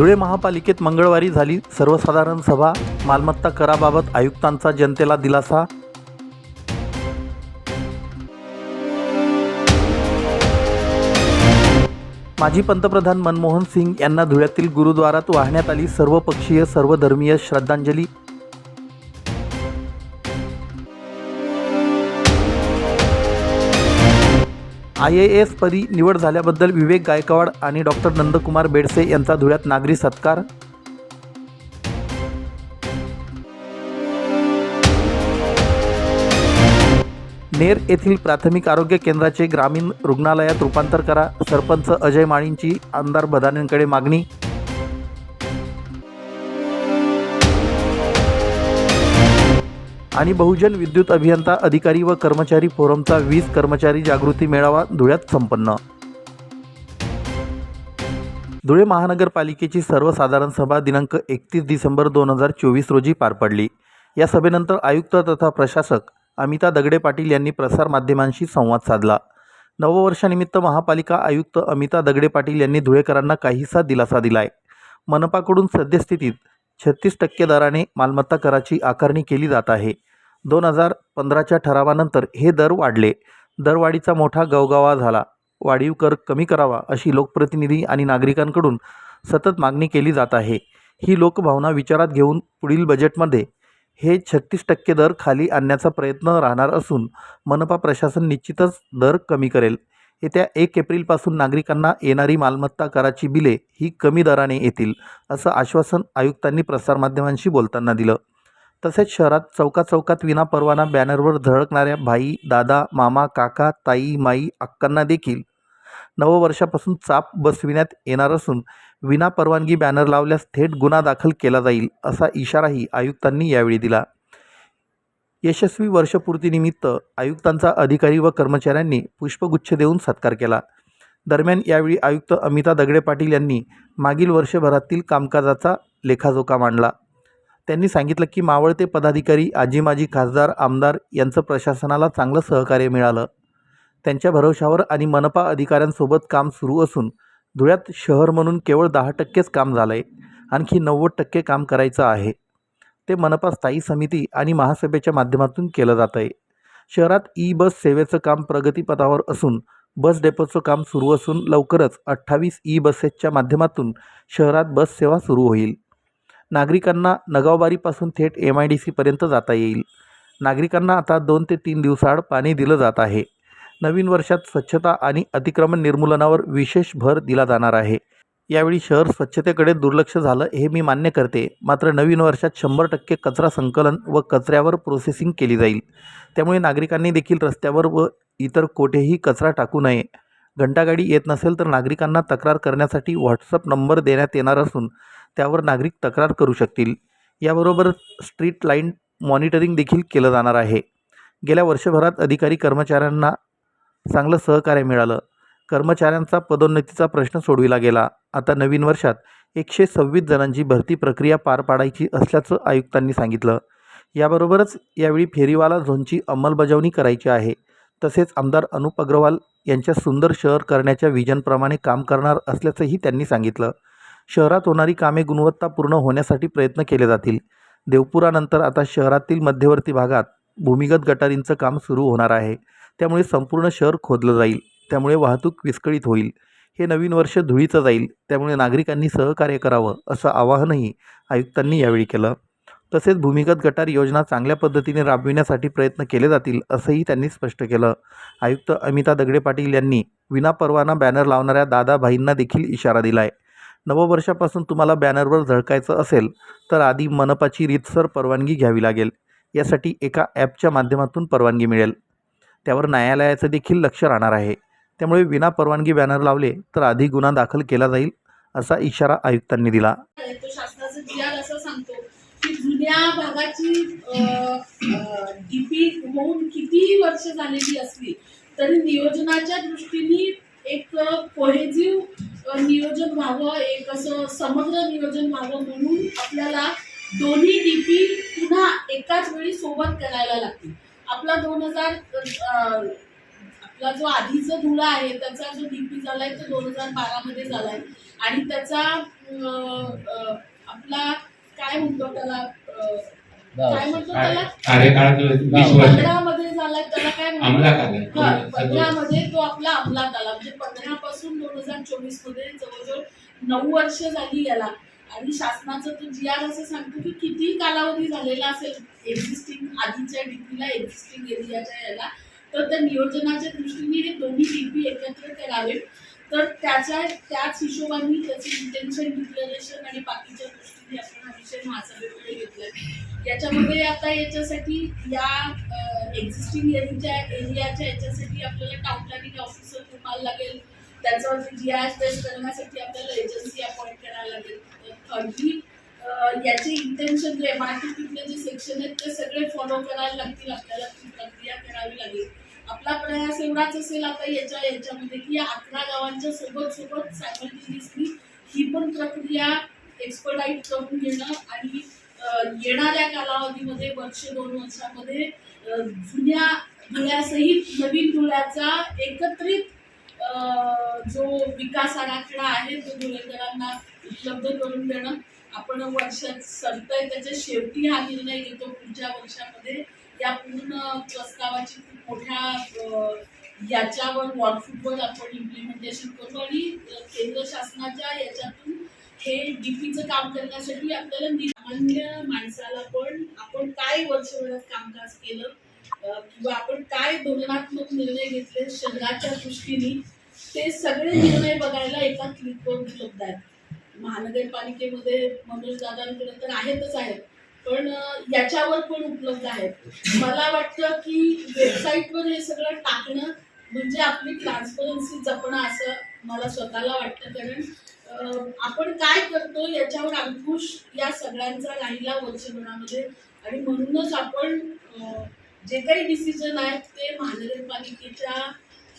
धुळे महापालिकेत मंगळवारी झाली सर्वसाधारण सभा. मालमत्ता कराबाबत आयुक्तांचा जनतेला दिलासा. माजी पंतप्रधान मनमोहन सिंग यांना धुळ्यातील गुरुद्वारात वाहण्यात आली सर्वपक्षीय सर्वधर्मीय श्रद्धांजली. आय ए एस पदी निवड झाल्याबद्दल विवेक गायकवाड आणि डॉक्टर नंदकुमार बेडसे यांचा धुळ्यात नागरी सत्कार. नेर येथील प्राथमिक आरोग्य केंद्राचे ग्रामीण रुग्णालयात रूपांतर करा. सरपंच अजय माळींची आमदार बदानेंकडे मागणी. आणि बहुजन विद्युत अभियंता अधिकारी व कर्मचारी फोरमचा वीज कर्मचारी जागृती मेळावा धुळ्यात संपन्न. धुळे महानगरपालिकेची सर्वसाधारण सभा दिनांक एकतीस डिसेंबर दोन हजार चोवीस रोजी पार पडली. या सभेनंतर आयुक्त तथा प्रशासक अमिता दगडे पाटील यांनी प्रसारमाध्यमांशी संवाद साधला. नववर्षानिमित्त महापालिका आयुक्त अमिता दगडे पाटील यांनी धुळेकरांना काहीसा दिलासा दिलाय. मनपाकडून सद्यस्थितीत छत्तीस टक्के दराने मालमत्ता कराची आकारणी केली जात आहे. दोन हजार पंधराच्या ठरावानंतर हे दर वाढले. दरवाढीचा मोठा गवगावा झाला. वाढीव कर कमी करावा अशी लोकप्रतिनिधी आणि नागरिकांकडून सतत मागणी केली जात आहे. ही लोकभावना विचारात घेऊन पुढील बजेटमध्ये हे छत्तीस टक्के दर खाली आणण्याचा प्रयत्न राहणार असून मनपा प्रशासन निश्चितच दर कमी करेल. येत्या एक एप्रिलपासून नागरिकांना येणारी मालमत्ता कराची बिले ही कमी दराने येतील असं आश्वासन आयुक्तांनी प्रसारमाध्यमांशी बोलताना दिलं. तसेच शहरात चौका चौकात विनापरवाना बॅनरवर झळकणाऱ्या भाई दादा मामा काका ताई माई अक्कांना देखील नववर्षापासून चाप बसविण्यात येणार असून विनापरवानगी बॅनर लावल्यास थेट गुन्हा दाखल केला जाईल असा इशाराही आयुक्तांनी यावेळी दिला. यशस्वी वर्षपूर्तीनिमित्त आयुक्तांचा अधिकारी व कर्मचाऱ्यांनी पुष्पगुच्छ देऊन सत्कार केला. दरम्यान यावेळी आयुक्त अमिता दगडे पाटील यांनी मागील वर्षभरातील कामकाजाचा लेखाजोखा मांडला. त्यांनी सांगितलं की मावळते पदाधिकारी आजी माजी खासदार आमदार यांचं प्रशासनाला चांगलं सहकार्य मिळालं. त्यांच्या भरवशावर आणि मनपा अधिकाऱ्यांसोबत काम सुरू असून धुळ्यात शहर म्हणून केवळ दहा टक्केच काम झालं आहे आणखी नव्वद टक्के काम करायचं आहे. ते मनपा स्थायी समिती आणि महासभेच्या माध्यमातून केलं जात आहे. शहरात ई बस सेवेचं काम प्रगतीपथावर असून बस डेपोचं काम सुरू असून लवकरच अठ्ठावीस ई बसेसच्या माध्यमातून शहरात बस सेवा सुरू होईल. नागरिकांना नगावबारीपासून थेट एम आय डी सीपर्यंत जाता येईल. नागरिकांना आता दोन ते तीन दिवसाआड पाणी दिलं जात आहे. नवीन वर्षात स्वच्छता आणि अतिक्रमण निर्मूलनावर विशेष भर दिला जाणार आहे. यावेळी शहर स्वच्छतेकडे दुर्लक्ष झालं हे मी मान्य करते. मात्र नवीन वर्षात शंभर टक्के कचरा संकलन व कचऱ्यावर प्रोसेसिंग केली जाईल. त्यामुळे नागरिकांनी देखील रस्त्यावर व इतर कोठेही कचरा टाकू नये. घंटागाडी येत नसेल तर नागरिकांना तक्रार करण्यासाठी व्हॉट्सअप नंबर देण्यात येणार असून त्यावर नागरिक तक्रार करू शकतील. याबरोबर स्ट्रीट लाईन मॉनिटरिंग देखील केलं जाणार आहे. गेल्या वर्षभरात अधिकारी कर्मचाऱ्यांना चांगलं सहकार्य मिळालं. कर्मचाऱ्यांचा पदोन्नतीचा प्रश्न सोडविला गेला. आता नवीन वर्षात एकशे सव्वीस जणांची भरती प्रक्रिया पार पाडायची असल्याचं आयुक्तांनी सांगितलं. याबरोबरच यावेळी फेरीवाला झोनची अंमलबजावणी करायची आहे. तसेच आमदार अनुप अग्रवाल यांच्या सुंदर शहर करण्याच्या विजनप्रमाणे काम करणार असल्याचंही त्यांनी सांगितलं. शहरात होणारी कामे गुणवत्तापूर्ण होण्यासाठी प्रयत्न केले जातील. देवपुरानंतर आता शहरातील मध्यवर्ती भागात भूमिगत गटारींचं काम सुरू होणार आहे. त्यामुळे संपूर्ण शहर खोदलं जाईल. त्यामुळे वाहतूक विस्कळीत होईल. हे नवीन वर्ष धुळीचं जाईल त्यामुळे नागरिकांनी सहकार्य करावं असं आवाहनही आयुक्तांनी यावेळी केलं. तसेच भूमिगत गटार योजना चांगल्या पद्धतीने राबविण्यासाठी प्रयत्न केले जातील असंही त्यांनी स्पष्ट केलं. आयुक्त अमिता दगडे पाटील यांनी विनापरवाना बॅनर लावणाऱ्या दादाभाईंना देखील इशारा दिला आहे नववर्षापासून तुम्हाला बॅनरवर झळकायचं असेल तर आधी मनपाची रीतसर परवानगी घ्यावी लागेल. यासाठी एका ॲपच्या माध्यमातून परवानगी मिळेल. त्यावर न्यायालयाचं देखील लक्ष राहणार आहे. त्यामुळे विनापरवानगी बॅनर लावले तर आधी गुन्हा दाखल केला जाईल असा इशारा आयुक्तांनी दिला. असं सांगतो की जुन्या भागाची डीपी होऊन कितीही वर्ष झालेली असली तरी नियोजनाच्या दृष्टीने एक कोहेजिव्ह नियोजन व्हावं एक असं समग्र नियोजन व्हावं म्हणून आपल्याला दोन्ही डीपी पुन्हा एकाच वेळी सोबत करायला लागतील. आपला दोन हजार आपला जो आधीचा धुळा आहे त्याचा जो डीपी झालाय तो दोन हजार बारामध्ये झालाय. आणि त्याचा आपला काय म्हणतो त्याला अं, काय म्हणतो त्याला? कार्यकाळ जो वीस वर्ष. पंधरा मध्ये झालाय त्याला काय म्हणतो. हा पंधरा मध्ये तो आपला अंमलात आला. म्हणजे पंधरा पासून दोन हजार चोवीसमध्ये जवळजवळ नऊ वर्ष झाली याला. आणि शासनाचं तो जी आर असं सांगतो की किती कालावधी झालेला असेल एक्झिस्टिंग आधीच्या डीपीला एक्झिस्टिंग एरियाच्या याला. तर त्या नियोजनाच्या दृष्टीने हे दोन्ही डीपी एकत्र करावे. तर त्याच्या त्याच हिशोबाने त्याचे इंटेन्शन डिक्लेरेशन आणि बाकीच्या गोष्टी आपण हा विषय महासभेकडे घेतला याच्यामध्ये आता याच्यासाठी या एक्झिस्टिंग एरियाच्या एरियाच्या याच्यासाठी आपल्याला टाउन प्लॅनिंग ऑफिसर तुम्हाला लागेल. त्याच्यावरती जी आय टेस्ट करण्यासाठी आपल्याला एजन्सी अपॉइंट करायला लागेल. थर्डली याचे इंटेन्शन जे M R T J section आहेत ते सगळे फॉलो करायला लागतील आपल्याला ती प्रक्रिया करावी लागेल. आपला प्रयास एवढाच असेल आता याच्या याच्यामध्ये की या अकरा गावांच्या सोबत सोबत सायमल्टेनियसली ही पण प्रक्रिया एक्सपर्टाईट करून घेणं आणि येणाऱ्या कालावधीमध्ये वर्ष दोन वर्षामध्ये जुन्या धुळ्यासहित नवीन धुळ्याचा एकत्रित जो विकास आराखडा आहे तो धुळेकरांना उपलब्ध करून देणं. आपण वर्षात सरतंय त्याच्या शेवटी हा निर्णय घेतो पुढच्या वर्षामध्ये. या पूर्ण प्रस्तावाची खूप मोठ्या याच्यावर वॉटफूटवर आपण इम्प्लिमेंटेशन करू आणि केंद्र शासनाच्या याच्यातून हे डीपीचं काम करण्यासाठी आपल्याला सामान्य माणसाला पण आपण काय वर्षभरात कामकाज केलं किंवा आपण काय धोरणात्मक निर्णय घेतले शहराच्या दृष्टीने ते सगळे निर्णय बघायला एका क्लिकवर उपलब्ध आहेत. महानगरपालिकेमध्ये मनोज दादांकडे तर आहेतच आहेत. पण याच्यावर पण उपलब्ध आहेत. मला वाटतं की वेबसाईटवर हे सगळं टाकणं म्हणजे आपली ट्रान्सपरन्सी जपणं असं मला स्वतःला वाटतं. कारण आपण काय करतो याच्यावर अंकुश या सगळ्यांचा राहिला वर्षभरामध्ये. आणि म्हणूनच आपण जे काही डिसिजन आहेत ते महानगरपालिकेच्या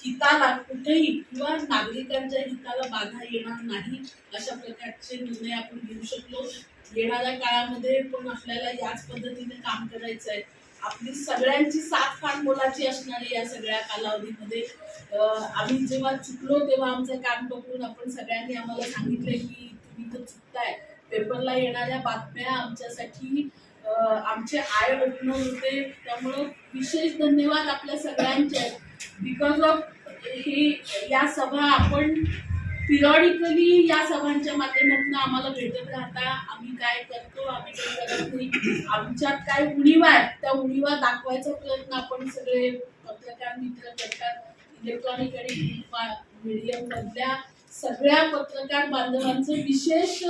हिताला कुठेही किंवा नागरिकांच्या हिताला बाधा येणार नाही अशा प्रकारचे निर्णय आपण घेऊ शकलो. येणाऱ्या काळामध्ये पण आपल्याला याच पद्धतीने काम करायचं आहे. आपली सगळ्यांची साथ फार मोलाची असणारी या सगळ्या कालावधीमध्ये. आम्ही जेव्हा चुकलो तेव्हा आमचं काम पकडून आपण सगळ्यांनी आम्हाला सांगितलं की तुम्ही तर चुकताय. पेपरला येणाऱ्या बातम्या आमच्यासाठी आमचे आय ओपनर होते. त्यामुळं विशेष धन्यवाद आपल्या सगळ्यांचे. बिकॉज ऑफ हे या सभा आपण पिरियॉडिकली या सभांच्या माध्यमातून आम्हाला भेटत राहता. आम्ही काय करतो आम्ही काय करत नाही. आमच्यात काय उणीवा आहेत त्या उणीवा दाखवायचा प्रयत्न आपण सगळे पत्रकार मित्र करतात. इलेक्ट्रॉनिक आणि मीडियममधल्या सगळ्या पत्रकार बांधवांचं विशेष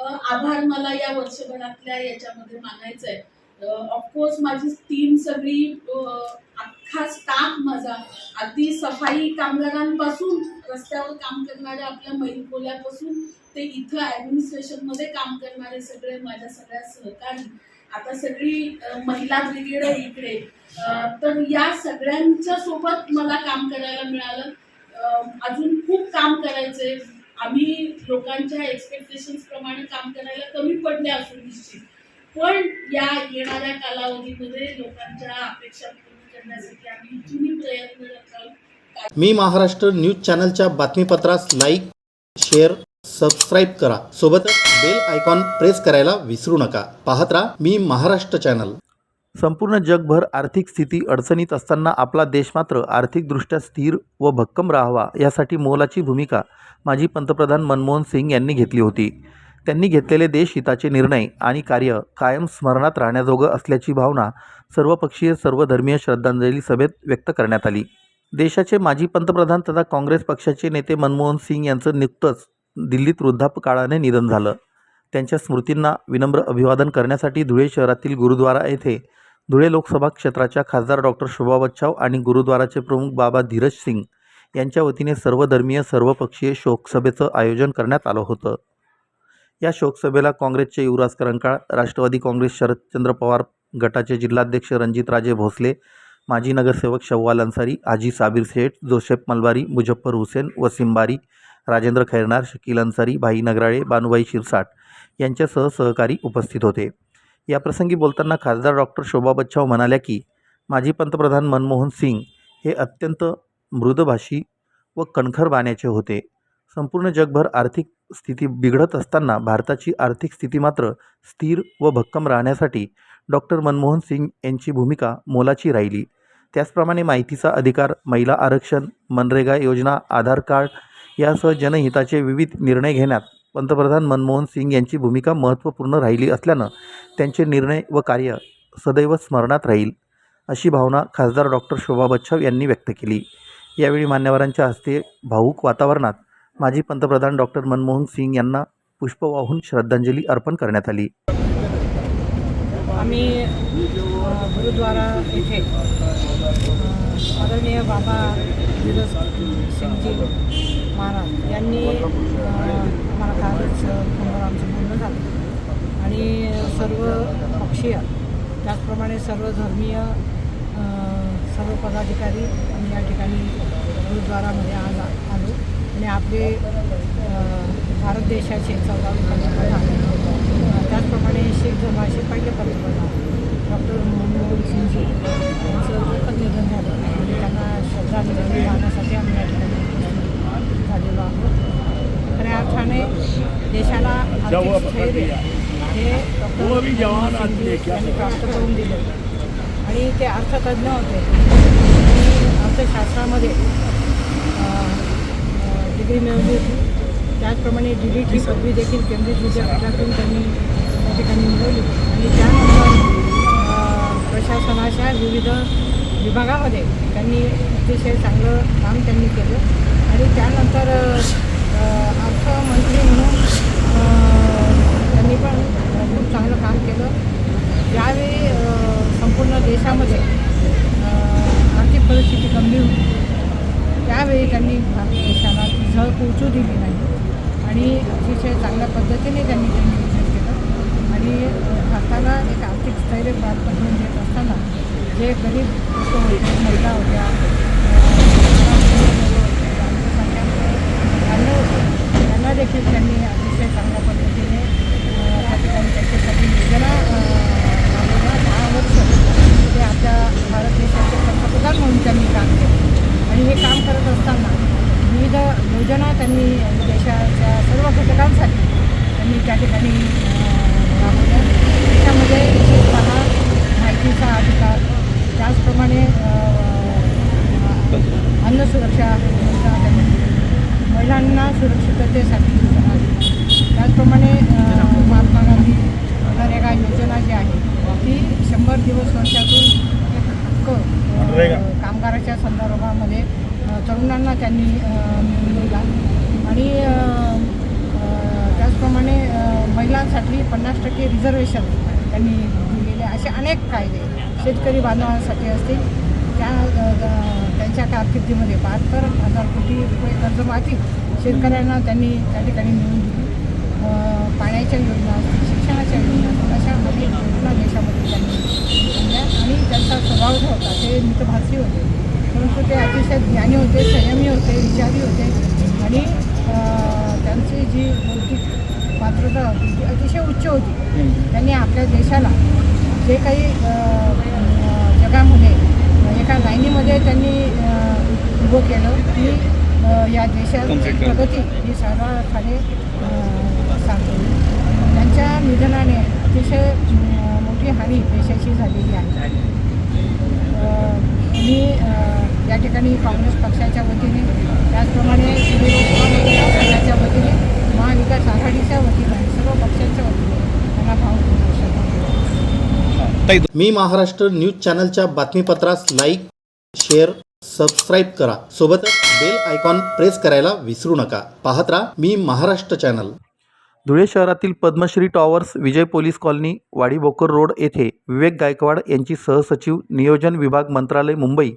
आभार मला या वर्षभरातल्या याच्यामध्ये मानायचं आहे ऑफकोर्स माझी टीम सगळी अख्खा स्टाफ माझा. अगदी सफाई कामगारांपासून रस्त्यावर काम करणाऱ्या आपल्या मैलकोल्यापासून ते इथं ॲडमिनिस्ट्रेशनमध्ये काम करणारे सगळे माझ्या सगळ्या सहकारी. आता सगळी महिला ब्रिगेड आहे इकडे. तर या सगळ्यांच्या सोबत मला काम करायला मिळालं. अजून खूप काम करायचंय. आम्ही लोकांच्या एक्सपेक्टेशन्स प्रमाणे काम करायला कमी पडले असू निश्चित. पण या येणाऱ्या कालावधीमध्ये लोकांच्या अपेक्षा करण्यासाठी आम्ही मी महाराष्ट्र न्यूज चॅनलच्या बातमीपत्रास लाईक शेअर सबस्क्राईब करा. सोबतच बेल आयकॉन प्रेस करायला विसरू नका. पाहत राहा मी महाराष्ट्र चॅनल. संपूर्ण जगभर आर्थिक स्थिती अडचणीत असताना आपला देश मात्र आर्थिकदृष्ट्या स्थिर व भक्कम राहावा यासाठी मोलाची भूमिका माजी पंतप्रधान मनमोहन सिंग यांनी घेतली होती. त्यांनी घेतलेले देशहिताचे निर्णय आणि कार्य कायम स्मरणात राहण्याजोगं असल्याची भावना सर्वपक्षीय सर्वधर्मीय श्रद्धांजली सभेत व्यक्त करण्यात आली. देशाचे माजी पंतप्रधान तथा काँग्रेस पक्षाचे नेते मनमोहन सिंग यांचं नुकतंच दिल्लीत वृद्धापकाळाने निधन झालं. त्यांच्या स्मृतींना विनम्र अभिवादन करण्यासाठी धुळे शहरातील गुरुद्वारा येथे धुळे लोकसभा क्षेत्राच्या खासदार डॉक्टर शोभा बच्छाव आणि गुरुद्वाराचे प्रमुख बाबा धीरज सिंग यांच्या वतीने सर्वधर्मीय सर्वपक्षीय शोकसभेचं आयोजन करण्यात आलं होतं. या शोकसभेला काँग्रेसचे युवराज करंकाळ राष्ट्रवादी काँग्रेस शरदचंद्र पवार गटाचे जिल्हाध्यक्ष रणजितराजे भोसले माजी नगरसेवक शव्वाल अन्सारी आजी साबीर शेठ जोसेफ मलबारी मुजफ्फर हुसेन वसीम बारी राजेंद्र खैरनार शकील अन्सारी भाई नगराळे बानुबाई शिरसाट यांच्यासह सहकारी उपस्थित होते. याप्रसंगी बोलताना खासदार डॉक्टर शोभा बच्चाव म्हणाल्या की माजी पंतप्रधान मनमोहन सिंग हे अत्यंत मृदभाषी व कणखर बाण्याचे होते. संपूर्ण जगभर आर्थिक स्थिती बिघडत असताना भारताची आर्थिक स्थिती मात्र स्थिर व भक्कम राहण्यासाठी डॉक्टर मनमोहन सिंग यांची भूमिका मोलाची राहिली. त्याचप्रमाणे माहितीचा अधिकार महिला आरक्षण मनरेगा योजना आधार कार्ड यासह जनहिताचे विविध निर्णय घेण्यात पंतप्रधान मनमोहन सिंग यांची भूमिका महत्त्वपूर्ण राहिली असल्यानं त्यांचे निर्णय व कार्य सदैव स्मरणात राहील अशी भावना खासदार डॉक्टर शोभा बच्छाव यांनी व्यक्त केली. यावेळी मान्यवरांच्या हस्ते भाऊक वातावरणात माजी पंतप्रधान डॉक्टर मनमोहन सिंग यांना पुष्प वाहून श्रद्धांजली अर्पण करण्यात आली. आम्ही गुरुद्वारा येथे आदरणीय बाबा धीरज सिंगजी महाराज यांनी मला आम्हाला कालच फोनवर आमचं बोलणं झालं. आणि सर्व पक्षीय त्याचप्रमाणे सर्व धर्मीय सर्व पदाधिकारी आम्ही या ठिकाणी गुरुद्वारामध्ये आज आलो. आणि आपले भारत देशाचे चौदावे पंतप्रधान त्याचप्रमाणे शीख धर्माचे पहिले पंतप्रधान डॉक्टर मनमोहन सिंगजी यांचं दुःखद निधन झालं. आणि त्यांना श्रद्धांजली वाहण्यासाठी आम्ही या ठिकाणी झालेलो आहोत. खऱ्या अर्थाने देशाला स्थैर्य हे डॉक्टर यांनी प्राप्त करून दिले. आणि ते अर्थतज्ज्ञ होते. आणि अर्थशास्त्रामध्ये डिग्री मिळवली होती त्याचप्रमाणे डी डी टी पदवी देखील केंद्रीय विद्यापीठातून त्यांनी त्या ठिकाणी मिळवली. आणि त्यानंतर प्रशासनाच्या विविध विभागामध्ये त्यांनी अतिशय चांगलं काम त्यांनी केलं. आणि त्यानंतर अर्थमंत्री म्हणून त्यांनी पण खूप चांगलं काम केलं. ज्यावेळी संपूर्ण देशामध्ये आर्थिक परिस्थिती गंभीर होती त्यावेळी त्यांनी स्थळ पोहोचू दिली नाही. आणि अतिशय चांगल्या पद्धतीने त्यांनी ते नियोजन केलं. आणि अ, भारताला एक आर्थिक स्थैर्य प्राप्त करून देत असताना जे गरीब लोक होते महिला होत्या त्यांना देखील त्यांनी अतिशय चांगल्या पद्धतीने त्या ठिकाणी त्यांच्यासाठी योजना दहा वर्ष ते आपल्या भारत देशाचे पंतप्रधान म्हणून त्यांनी काम केलं. आणि हे काम करत असताना योजना त्यांनी देशाच्या सर्व घटकांसाठी त्यांनी त्या ठिकाणी राबवल्या त्याच्यामध्ये विशेषतः माहितीचा अधिकार त्याचप्रमाणे अन्न सुरक्षा योजना त्यांनी. महिलांना सुरक्षिततेसाठी. त्याचप्रमाणे महात्मा गांधी नरेगा योजना जी आहे ती शंभर दिवस वर्षातून एक हक्क कामगाराच्या संदर्भामध्ये तरुणांना त्यांनी मिळवला दिला आणि त्याचप्रमाणे महिलांसाठी पन्नास टक्के रिझर्वेशन त्यांनी दिलेले असे अनेक कायदे शेतकरी बांधवांसाठी असतील. त्या त्यांच्या कारकिर्दीमध्ये बहात्तर हजार कोटी रुपये कर्जमाफी शेतकऱ्यांना त्यांनी त्या ठिकाणी मिळून दिली. पाण्याच्या योजना असतील शिक्षणाच्या योजना असतील अशा अनेक योजना देशामध्ये त्यांनी आणि त्यांचा स्वभाव जो होता ते मितभाषी होते. परंतु ते अतिशय ज्ञानी होते संयमी होते विचारी होते. आणि त्यांची जी बौद्धिक पात्रता होती ती अतिशय उच्च होती. त्यांनी आपल्या देशाला जे काही जगामध्ये एका लाईनीमध्ये त्यांनी उभं केलं की या देशाची प्रगती ही अ, साधली त्यांच्या निधनाने अतिशय मोठी हानी देशाची झालेली आहे. मी या ठिकाणी काँग्रेस पक्षाच्या वतीने त्याचप्रमाणे पक्षाच्या वतीने महाविकास आघाडीच्या वतीने सर्व पक्षांच्या वतीने त्यांना श्रद्धांजली मी महाराष्ट्र न्यूज चॅनलच्या बातमीपत्रास लाईक शेअर सबस्क्राईब करा. सोबतच बेल आयकॉन प्रेस करायला विसरू नका. पाहत राहा मी महाराष्ट्र चॅनल. धुळे शहरातील Padmashree towers Vijay police colony Wadibokar road येथे विवेक गायकवाड यांची सहसचिव नियोजन विभाग मंत्रालय मुंबई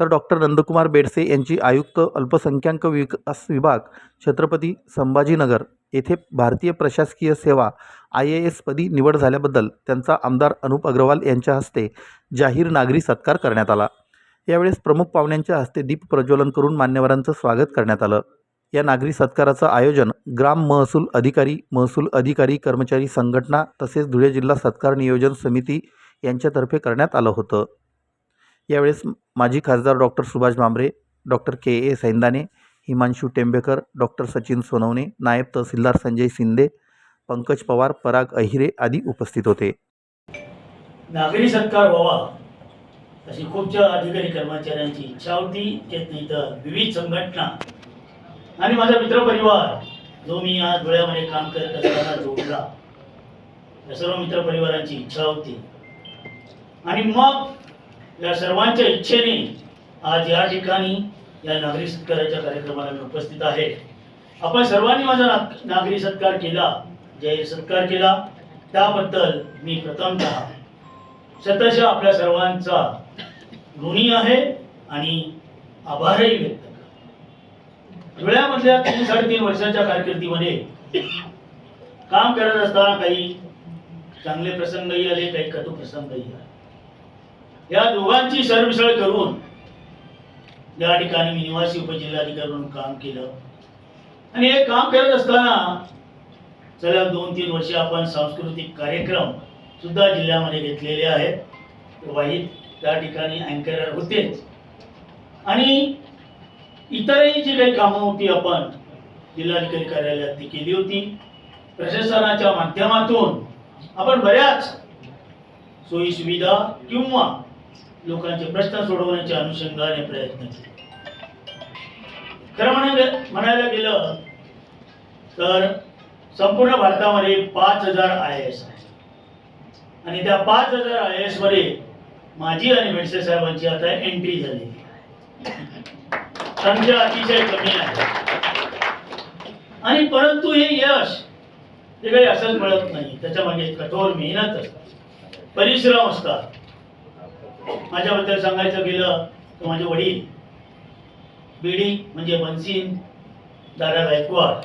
तर डॉक्टर नंदकुमार बेडसे यांची आयुक्त अल्पसंख्याक विकास विभाग छत्रपती संभाजीनगर येथे भारतीय प्रशासकीय सेवा आय ए एसपदी निवड झाल्याबद्दल त्यांचा आमदार अनुप अग्रवाल यांच्या हस्ते जाहीर नागरी सत्कार करण्यात आला. यावेळेस प्रमुख पाहुण्यांच्या हस्ते दीप प्रज्वलन करून मान्यवरांचं स्वागत करण्यात आलं. या नागरी सत्काराचं आयोजन ग्राम महसूल अधिकारी महसूल अधिकारी कर्मचारी संघटना तसेच धुळे जिल्हा सत्कार नियोजन समिती यांच्यातर्फे करण्यात आलं होतं. यावेळेस माजी खासदार doctor Subhash Bhamre doctor K. A. Saindane Himanshu Tembekar doctor Sachin Sonawane नायब तहसीलदार संजय शिंदे पंकज पवार पराग अहिरे आदी उपस्थित होते. नागरी सत्कार व्हावा अशी खूपच्या अधिकारी कर्मचाऱ्यांची इच्छा होती येत नाही तर विविध संघटना आणि माझा मित्रपरिवार जो मी आज धुळ्यामध्ये काम करत असताना जोडला या सर्व मित्रपरिवारांची इच्छा होती. आणि मग या सर्वांच्या इच्छेने आज या ठिकाणी या नागरी सत्काराच्या कार्यक्रमाला मी उपस्थित आहे. आपण सर्वांनी माझा नागरी सत्कार केला जाहीर सत्कार केला. त्याबद्दल मी प्रथमतः शतशः आपल्या सर्वांचा ऋणी आहे आणि आभारही व्यक्त धुळ्यामधल्या तीन साडेतीन वर्षाच्या कारकिर्दीमध्ये काम करत असताना काही चांगले प्रसंगही आले काही कटू प्रसंगही आले. या दोघांची सरमिसळ करून या ठिकाणी मी निवासी उपजिल्हाधिकारी म्हणून काम केलं. आणि हे काम करत असताना चला दोन तीन वर्षे आपण सांस्कृतिक कार्यक्रम सुद्धा जिल्ह्यामध्ये घेतलेले आहेत. वाहित त्या ठिकाणी अँकर होतेच. आणि इतरही जी काही कामं होती आपण जिल्हाधिकारी कार्यालयात ती केली होती. प्रशासनाच्या माध्यमातून आपण बऱ्याच सोयी सुविधा किंवा लोकांचे प्रश्न सोडवण्याच्या अनुषंगाने प्रयत्न केले. खरं म्हणायला म्हणायला गेलं तर संपूर्ण भारतामध्ये पाच हजार आय एस आहे आणि त्या पाच हजार आय एसमध्ये माझी आणि बेडसे साहेबांची आता एंट्री झालेली संख्या अतिशय कमी आहे. आणि परंतु हे यश ते काही असंच मिळत नाही. त्याच्यामागे कठोर मेहनत असतात परिश्रम असतात. माझ्याबद्दल सांगायचं गेलं तर माझे वडील बीडी म्हणजे बनसीन दादा गायकवाड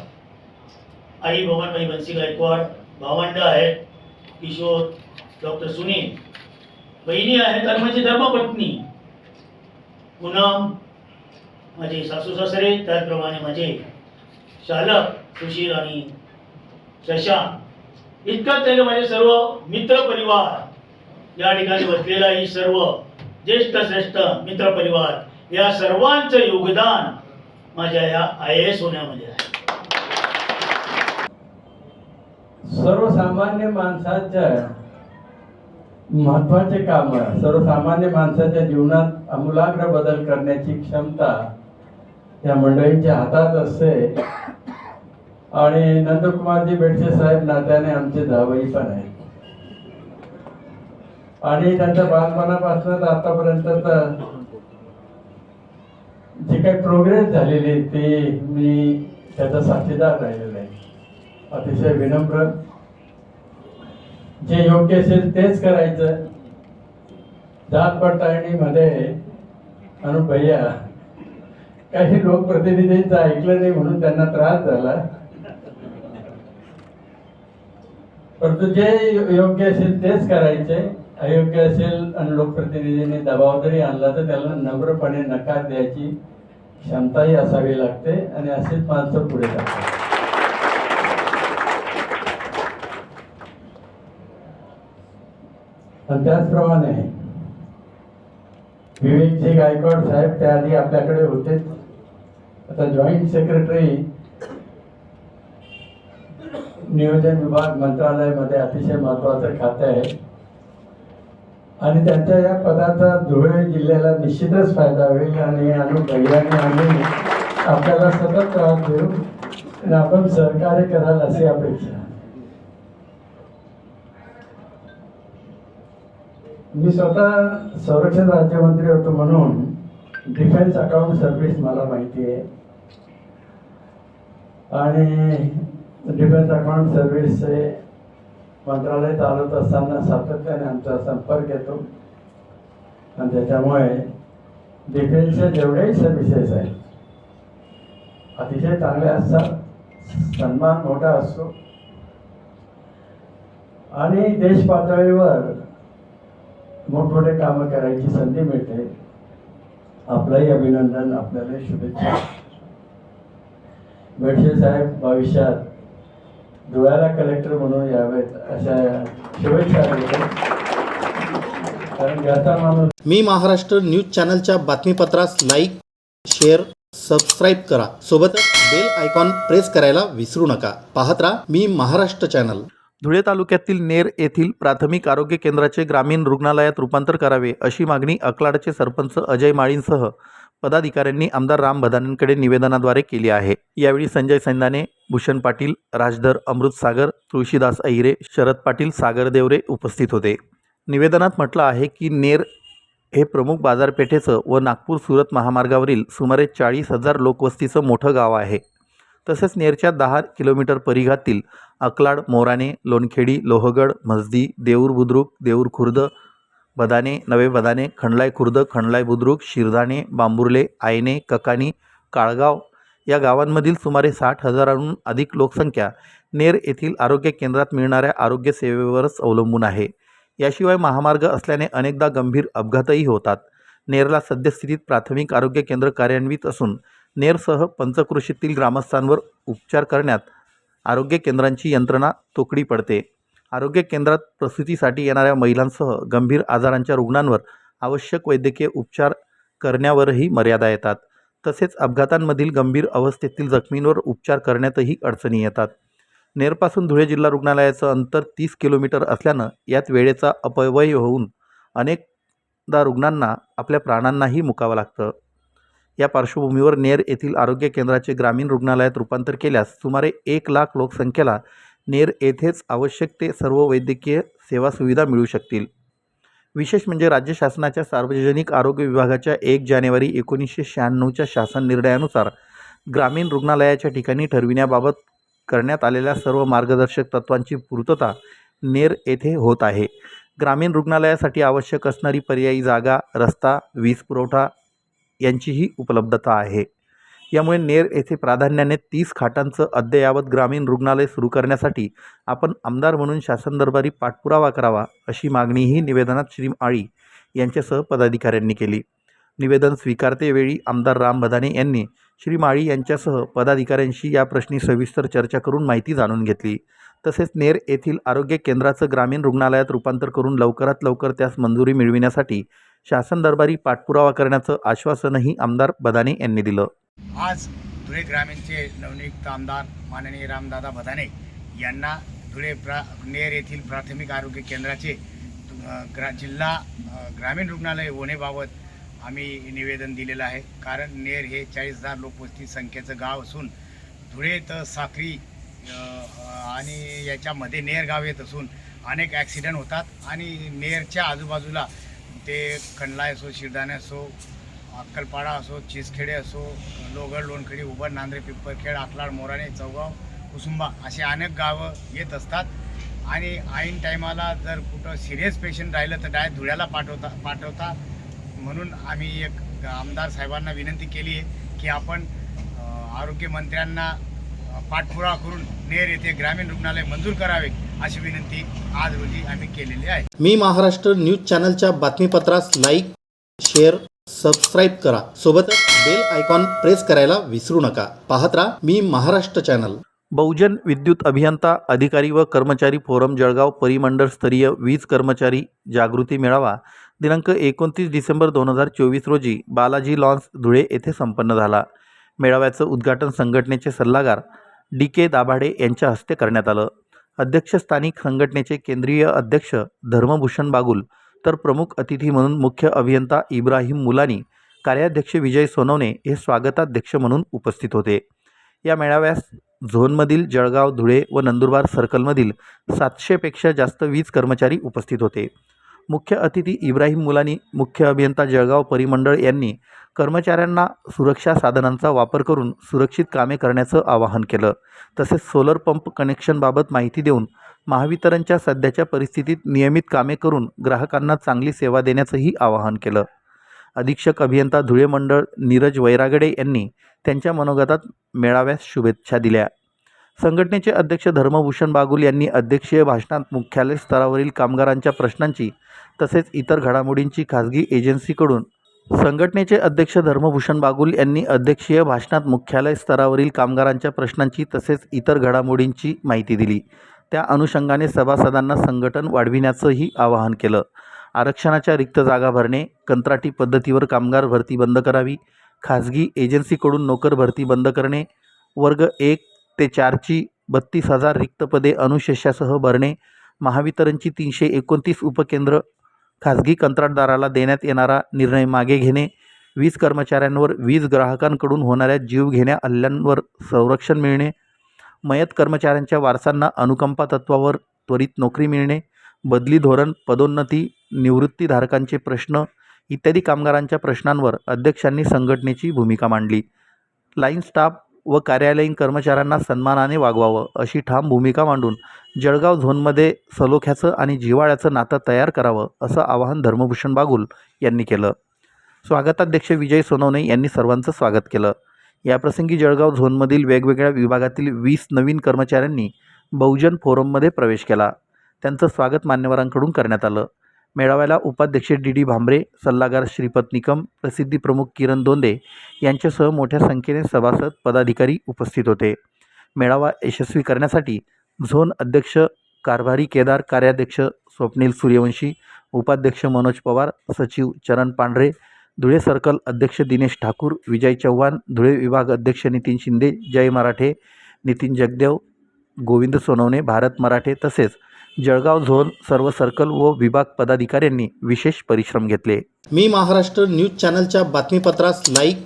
आई भवनबाई बनसी गायकवाड भावंड आहेत किशोर डॉक्टर सुनील बहिणी आहेत आणि माझी धर्मपत्नी पूनम माझे सासू सासरे त्याचप्रमाणे माझे शालक सुशील आणि शशांक. इतकंच त्याने माझे सर्व मित्र परिवार या ठिकाणी बसलेला ही सर्व ज्येष्ठ श्रेष्ठ मित्र परिवार या सर्वांचं योगदान माझ्या या आय एस होण्यामध्ये आहे. सर्वसामान्य माणसाच्या महत्त्वाचे काम सर्वसामान्य माणसाच्या जीवनात आमूलाग्र बदल करण्याची क्षमता या मंडळींच्या हातात असते. आणि नंदकुमारजी बेडसे साहेब नात्याने आमचे जावई पण आहेत. आणि त्यांच्या बालपणापासून आतापर्यंत तर जी काही प्रोग्रेस झालेली ती मी त्याचा साथीदार राहिलेला आहे. अतिशय विनम्र. जे योग्य असेल तेच करायचं. जात पडताळणीमध्ये अनुप भैया काही लोकप्रतिनिधींचं ऐकलं नाही म्हणून त्यांना त्रास झाला. परंतु जे योग्य असेल तेच करायचे. अयोग्य असेल आणि लोकप्रतिनिधींनी दबाव जरी आणला तर त्याला नम्रपणे नकार द्यायची क्षमताही असावी लागते आणि असेच माणसं पुढे जातात. आणि त्याचप्रमाणे विवेकजी गायकवाड साहेब त्याआधी आपल्याकडे होते. आता जॉईंट सेक्रेटरी नियोजन विभाग मंत्रालयामध्ये अतिशय महत्वाचं खातं आहे. आणि त्यांच्या या पदाचा धुळे जिल्ह्याला निश्चितच फायदा होईल आणि अनुप आम्ही आपल्याला सतत त्रास देऊ आणि आपण सहकार्य कराल अशी अपेक्षा मी स्वतः संरक्षण राज्यमंत्री होतो म्हणून डिफेन्स अकाउंट सर्व्हिस मला माहिती आहे. आणि डिफेन्स अकाउंट सर्व्हिसचे मंत्रालय चालवत असताना सातत्याने आमचा संपर्क येतो. आणि त्याच्यामुळे डिफेन्सचे जेवढेही सर्व्हिसेस आहेत अतिशय चांगले असतात सन्मान मोठा असतो. आणि देश पातळीवर मोठमोठे कामं करायची संधी मिळते. आपलंही अभिनंदन आपल्यालाही शुभेच्छा. बेडशे साहेब भविष्यात धुळ्याला कलेक्टर म्हणून यावेत अशा शुभेच्छा कारण याचा माणूस मी महाराष्ट्र न्यूज चॅनलच्या बातमीपत्रास लाईक शेअर सबस्क्राईब करा. सोबतच बेल आयकॉन प्रेस करायला विसरू नका. पाहत राहा मी महाराष्ट्र चॅनल धुळे तालुक्यातील नेर येथील प्राथमिक आरोग्य केंद्राचे ग्रामीण रुग्णालयात रूपांतर करावे अशी मागणी अकलाडचे सरपंच अजय माळींसह पदाधिकाऱ्यांनी आमदार राम बदानेंकडे निवेदनाद्वारे केली आहे. यावेळी संजय सैंदाने भूषण पाटील राजधर अमृत सागर तुळशीदास अहिरे शरद पाटील सागर देवरे उपस्थित होते. निवेदनात म्हटलं आहे की नेर हे प्रमुख बाजारपेठेचं व नागपूर सुरत महामार्गावरील सुमारे चाळीस हजार लोकवस्तीचं मोठं गाव आहे. तसेच नेरच्या दहा किलोमीटर परिघातील अकलाड मोराणे लोणखेडी लोहगड म्हसदी देऊर बुद्रुक देऊर खुर्द बदाने नवे बदाने खंडलाय खुर्द खंडलाय बुद्रुक शिरधाणे बांबुर्ले आयने ककानी काळगाव या गावांमधील सुमारे साठ हजारांहून अधिक लोकसंख्या नेर येथील आरोग्य केंद्रात मिळणाऱ्या आरोग्य सेवेवरच अवलंबून आहे. याशिवाय महामार्ग असल्याने अनेकदा गंभीर अपघातही होतात. नेरला सद्यस्थितीत प्राथमिक आरोग्य केंद्र कार्यान्वित असून नेरसह पंचकृषीतील ग्रामस्थांवर उपचार करण्यात आरोग्य केंद्रांची यंत्रणा तोकडी पडते. आरोग्य केंद्रात प्रसूतीसाठी येणाऱ्या महिलांसह गंभीर आजारांच्या रुग्णांवर आवश्यक वैद्यकीय उपचार करण्यावरही मर्यादा येतात. तसेच अपघातांमधील गंभीर अवस्थेतील जखमींवर उपचार करण्यातही अडचणी येतात. नेरपासून धुळे जिल्हा रुग्णालयाचं अंतर तीस किलोमीटर असल्यानं यात वेळेचा अपव्यय होऊन अनेकदा रुग्णांना आपल्या प्राणांनाही मुकावं लागतं. या पार्श्वभूमीवर नेर येथील आरोग्य केंद्राचे ग्रामीण रुग्णालयात रूपांतर केल्यास सुमारे एक लाख लोकसंख्येला नेर येथेच आवश्यक ते सर्व वैद्यकीय सेवा सुविधा मिळू शकतील. विशेष म्हणजे राज्य शासनाच्या सार्वजनिक आरोग्य विभागाच्या एक जानेवारी एकोणीसशे शहाण्णवच्या शासन निर्णयानुसार ग्रामीण रुग्णालयाच्या ठिकाणी ठरविण्याबाबत करण्यात आलेल्या सर्व मार्गदर्शक तत्वांची पूर्तता नेर येथे होत आहे. ग्रामीण रुग्णालयासाठी आवश्यक असणारी पर्यायी जागा रस्ता वीज पुरवठा यांचीही उपलब्धता आहे. यामुळे नेर येथे प्राधान्याने तीस खाटांचं अद्ययावत ग्रामीण रुग्णालय सुरू करण्यासाठी आपण आमदार म्हणून शासन दरबारी पाठपुरावा करावा अशी मागणीही निवेदनात श्री आळी यांच्यासह पदाधिकाऱ्यांनी केली. निवेदन स्वीकारतेवेळी आमदार राम बदाने यांनी श्री माळी यांच्यासह पदाधिकाऱ्यांशी या प्रश्नी सविस्तर चर्चा करून माहिती जाणून घेतली. तसेच नेर येथील आरोग्य केंद्राचं ग्रामीण रुग्णालयात रूपांतर करून लवकरात लवकर त्यास मंजुरी मिळविण्यासाठी शासन दरबारी पाठपुरावा करण्याचं आश्वासनही आमदार बदाने यांनी दिलं. आज धुळे ग्रामीणचे नवनियुक्त आमदार माननीय रामदादा भदाने यांना धुळे प्रा नेर येथील प्राथमिक आरोग्य केंद्राचे ग्रा जिल्हा ग्रामीण रुग्णालय होण्याबाबत आम्ही निवेदन दिलेलं आहे. कारण नेर हे चाळीस हजार लोकवस्ती संख्येचं गाव असून धुळे तर साखरी आणि याच्यामध्ये नेर गाव येत असून अनेक ॲक्सिडेंट होतात. आणि नेरच्या आजूबाजूला ते खंडलाय असो शिरदाणे असो अक्कलपाडा असो चिसखेडे असो लोगड लोणखेडी उभर नांद्रे पिंपरखेड आकलाड मोराणे चौगाव कुसुंबा असे अनेक गावं येत असतात. आणि ऐन टायमाला जर कुठं सिरियस पेशंट राहिलं तर डायरेक्ट धुळ्याला पाठवता पाठवता. म्हणून आम्ही एक आमदार साहेबांना विनंती केली आहे की आपण आरोग्यमंत्र्यांना पाठपुरा पाठपुरावा करून नेर येथे ग्रामीण रुग्णालय मंजूर करावे अशी विनंती आज रोजी आम्ही केलेली आहे. मी महाराष्ट्र न्यूज चॅनलच्या बातमीपत्रास लाईक शेअर सबस्क्राईब करा. सोबतच बेल आयकॉन प्रेस करायला विसरू नका. पाहत राहा मी महाराष्ट्र चॅनल बहुजन विद्युत अभियंता अधिकारी व कर्मचारी फोरम जळगाव परिमंडळ स्तरीय वीज कर्मचारी जागृती मेळावा दिनांक एकोणतीस डिसेंबर दोन हजार चोवीस रोजी बालाजी लॉन्स धुळे येथे संपन्न झाला. मेळाव्याचं उद्घाटन संघटनेचे सल्लागार डी के दाभाडे यांच्या हस्ते करण्यात आलं. अध्यक्षस्थानी संघटनेचे केंद्रीय अध्यक्ष धर्मभूषण बागुल तर प्रमुख अतिथी म्हणून मुख्य अभियंता इब्राहिम मुलानी कार्याध्यक्ष विजय सोनवणे हे स्वागताध्यक्ष म्हणून उपस्थित होते. या मेळाव्यास झोनमधील जळगाव धुळे व नंदुरबार सर्कलमधील सातशेपेक्षा जास्त वीज कर्मचारी उपस्थित होते. मुख्य अतिथी इब्राहिम मुलानी मुख्य अभियंता जळगाव परिमंडळ यांनी कर्मचाऱ्यांना सुरक्षा साधनांचा वापर करून सुरक्षित कामे करण्याचं आवाहन केलं. तसेच सोलर पंप कनेक्शनबाबत माहिती देऊन महावितरणच्या सध्याच्या परिस्थितीत नियमित कामे करून ग्राहकांना चांगली सेवा देण्याचंही आवाहन केलं. अधीक्षक अभियंता धुळे मंडळ नीरज वैरागडे यांनी त्यांच्या मनोगतात मेळाव्यास शुभेच्छा दिल्या. संघटनेचे अध्यक्ष धर्मभूषण बागुल यांनी अध्यक्षीय भाषणात मुख्यालय स्तरावरील कामगारांच्या प्रश्नांची तसेच इतर घडामोडींची खाजगी एजन्सीकडून संघटनेचे अध्यक्ष धर्मभूषण बागुल यांनी अध्यक्षीय भाषणात मुख्यालय स्तरावरील कामगारांच्या प्रश्नांची तसेच इतर घडामोडींची माहिती दिली. त्या अनुषंगाने सभासदांना संघटन वाढविण्याचंही आवाहन केलं. आरक्षणाच्या रिक्त जागा भरणे कंत्राटी पद्धतीवर कामगार भरती बंद करावी खाजगी एजन्सीकडून नोकर भरती बंद करणे वर्ग एक ते चारची बत्तीस हजार रिक्त पदे अनुशेषासह भरणे महावितरणची तीनशे एकोणतीस उपकेंद्र खाजगी कंत्राटदाराला देण्यात येणारा निर्णय मागे घेणे वीज कर्मचाऱ्यांवर वीज ग्राहकांकडून होणाऱ्या जीवघेण्या हल्ल्यांवर संरक्षण मिळणे मयत कर्मचाऱ्यांच्या वारसांना अनुकंपा तत्वावर त्वरित नोकरी मिळणे बदली धोरण पदोन्नती निवृत्तीधारकांचे प्रश्न इत्यादी कामगारांच्या प्रश्नांवर अध्यक्षांनी संघटनेची भूमिका मांडली. लाईन स्टाफ व कार्यालयीन कर्मचाऱ्यांना सन्मानाने वागवावं अशी ठाम भूमिका मांडून जळगाव झोनमध्ये सलोख्याचं आणि जिव्हाळ्याचं नातं तयार करावं असं आवाहन धर्मभूषण बागुल यांनी केलं. स्वागताध्यक्ष विजय सोनवणे यांनी सर्वांचं स्वागत केलं. याप्रसंगी जळगाव झोनमधील वेगवेगळ्या विभागातील वीस नवीन कर्मचाऱ्यांनी बहुजन फोरममध्ये प्रवेश केला. त्यांचं स्वागत मान्यवरांकडून करण्यात आलं. मेळाव्याला उपाध्यक्ष डी डी भांबरे सल्लागार श्रीपत निकम प्रसिद्धी प्रमुख किरण दोंदे यांच्यासह मोठ्या संख्येने सभासद पदाधिकारी उपस्थित होते. मेळावा यशस्वी करण्यासाठी झोन अध्यक्ष कारभारी केदार कार्याध्यक्ष स्वप्नील सूर्यवंशी उपाध्यक्ष मनोज पवार सचिव चरण पांढरे धुळे सर्कल अध्यक्ष दिनेश ठाकूर विजय चव्हाण धुळे विभाग अध्यक्ष नितीन शिंदे जय मराठे नितीन जगदेव गोविंद सोनवणे भारत मराठे तसेच जळगाव झोन सर्व सर्कल व विभाग पदाधिकाऱ्यांनी विशेष परिश्रम घेतले. मी महाराष्ट्र न्यूज चॅनलच्या बातमीपत्रास लाईक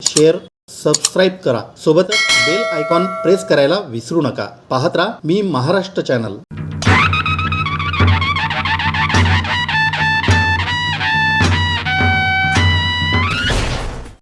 शेअर सबस्क्राईब करा. सोबतच बेल आयकॉन प्रेस करायला विसरू नका. पाहत राहा मी महाराष्ट्र चॅनल.